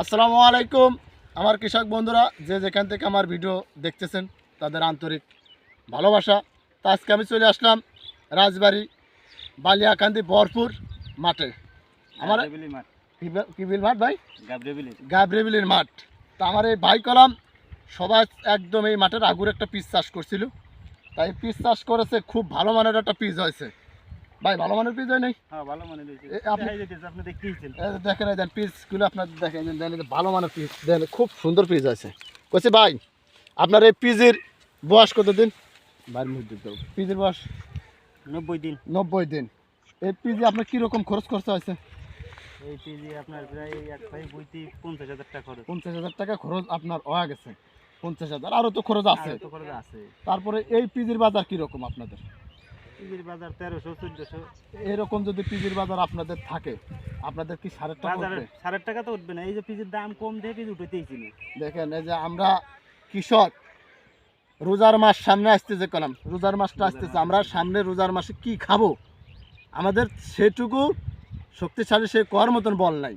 আসসালামু আলাইকুম। আমার কৃষক বন্ধুরা যে যেখান থেকে আমার ভিডিও দেখতেছেন তাদের আন্তরিক ভালোবাসা। তা আজকে আমি চলে আসলাম রাজবাড়ি বালিয়াকান্দি বরপুর মাঠে। আমার কিবিল মাঠ ভাই? গাবরেবিলি গাবরেবিলির মাঠ। তা আমার এই ভাই কলাম সবাই একদম এই মাঠের আগুর একটা পিস চাষ করছিল। তাই পিস চাষ করেছে খুব ভালো মানের একটা পিস হয়েছে। ভাই ভালো মানের পিস হয় নাই? হ্যাঁ ভালো আপনি- দেখেন দেন পিসগুলো আপনার দেখেন দেন ভালো মানের পিস। দেন খুব সুন্দর পিস আছে। কইছে ভাই আপনার এই পিজের বয়স কত দিন মধ্যে পিজের বয়স? নব্বই দিন। নব্বই দিন। এই পিজে আপনার কীরকম খরচ খরচা হয়েছে? এই কেজি আপনার প্রায় এক ভাই বইতে পঞ্চাশ হাজার টাকা খরচ। পঞ্চাশ হাজার টাকা খরচ আপনার হয়ে গেছে। পঞ্চাশ হাজার আরও তো খরচ আছে। তারপরে এই পিজির বাজার কীরকম আপনাদের? বাজার তেরোশো চোদ্দশো। এরকম যদি পিজির বাজার আপনাদের থাকে আপনাদের কি সারের টাকা সাড়ে টাকা তো উঠবে না এই যে পিজির দাম কম দিয়ে পিজি উঠেতেইছি না। দেখেন এই যে আমরা কৃষক রোজার মাস সামনে আসতেছে কলাম রোজার মাসটা আসতেছে আমরা সামনে রোজার মাসে কি খাব? আমাদের সেটুকু শক্তিশালী সে কর মতন বল নাই।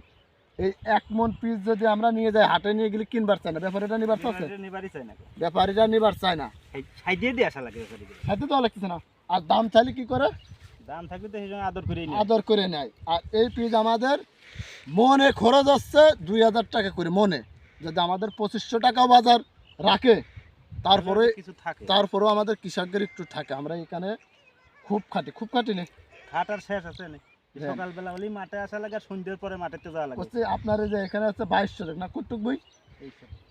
এই এক মন পিস যদি আমরা নিয়ে যাই হাটে নিয়ে গেলে কিনবার চায় না ব্যাপারীটা নিবার চাচ্ছে নিবারই চাই না। ব্যাপারীরা নিবার চায় না। সাইডে দিয়ে আসা লাগে ব্যাপারীকে। খাইতে তো লাগতেছে না। আর দাম চাইলে কি করে? দাম থাকলে তো সেজন্য আদর নিই আদর করে নেয়। আর এই পিস আমাদের মনে খরচ হচ্ছে দুই হাজার টাকা করে মনে। যদি আমাদের পঁচিশশো টাকা বাজার রাখে তারপরে কিছু থাকে। তারপরেও আমাদের কৃষকদের একটু থাকে। আমরা এখানে খুব খাটি খুব খাটি নেই খাটার শেষ আছে না। হ্যাঁ। সকালবেলা হলেই মাঠে আসা লাগে সন্ধ্যের পরে মাঠেতে যাওয়া লাগে। হচ্ছে আপনার যে এখানে হচ্ছে বাইশ শতক না কতটুক বই?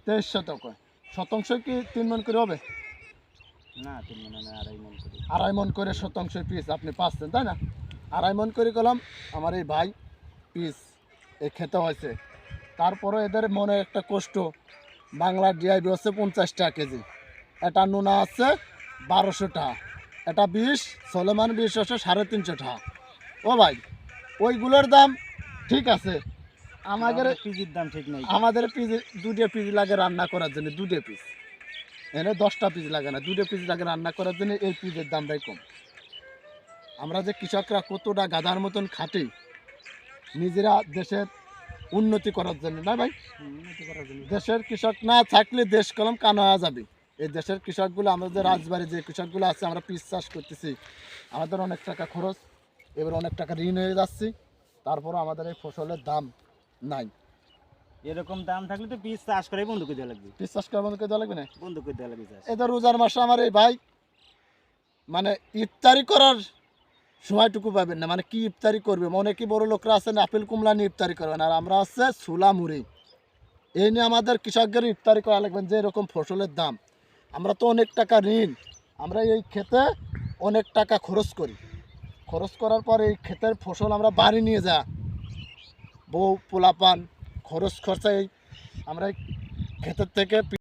তেইশ শতক শতাংশ কি তিন মন করে হবে? আড়াই মন করে। শতাংশ পিস আপনি পাচ্ছেন তাই না? আড়াই মন করে কলাম আমার এই ভাই পিস এ খেতে হয়েছে। তারপরে এদের মনে একটা কষ্ট বাংলার ডিআইবি হচ্ছে পঞ্চাশ টাকা কেজি। এটা নুনা আছে বারোশো টাকা এটা বিষ সলেমান বিষ আছে সাড়ে তিনশো টাকা। ও ভাই ওইগুলোর দাম ঠিক আছে। আমাদের পিজির দাম ঠিক নাই। আমাদের পিজি দুটো পিজি লাগে রান্না করার জন্য দুটো পিস। এনে দশটা পিস লাগে না দুটো পিস লাগে রান্না করার জন্য এই পিসের দামটাই কম। আমরা যে কৃষকরা কতটা গাধার মতন খাটি নিজেরা দেশের উন্নতি করার জন্য না ভাই? উন্নতি করার জন্য। দেশের কৃষক না থাকলে দেশ কলম কানা যাবে। এই দেশের কৃষকগুলো আমাদের যে রাজবাড়ি যে কৃষকগুলো আছে আমরা পিস চাষ করতেছি। আমাদের অনেক টাকা খরচ এবার অনেক টাকা ঋণ হয়ে যাচ্ছি তারপরও আমাদের এই ফসলের দাম নাই। এরকম দাম থাকলে তো পিস চাষ করে বন্ধ করে দেওয়া লাগবে। পিস চাষ করা বন্ধ করে দেওয়া লাগবে না? বন্ধ করে দেওয়া লাগবে এদের রোজার মাসে আমার এই ভাই মানে ইফতারি করার সময়টুকু পাবেন না। মানে কি ইফতারি করবে? অনেকই বড় লোকরা আছেন আপেল কুমলা নিয়ে ইফতারি করবেন আর আমরা আছে সুলা মুড়ি। এই নিয়ে আমাদের কৃষকদের ইফতারি করা লাগবেন যে এরকম ফসলের দাম। আমরা তো অনেক টাকা ঋণ। আমরা এই খেতে অনেক টাকা খরচ করি। খরচ করার পর এই ক্ষেতের ফসল আমরা বাড়ি নিয়ে যা। বউ পোলাপান খরচ খরচায় আমরা ক্ষেতের থেকে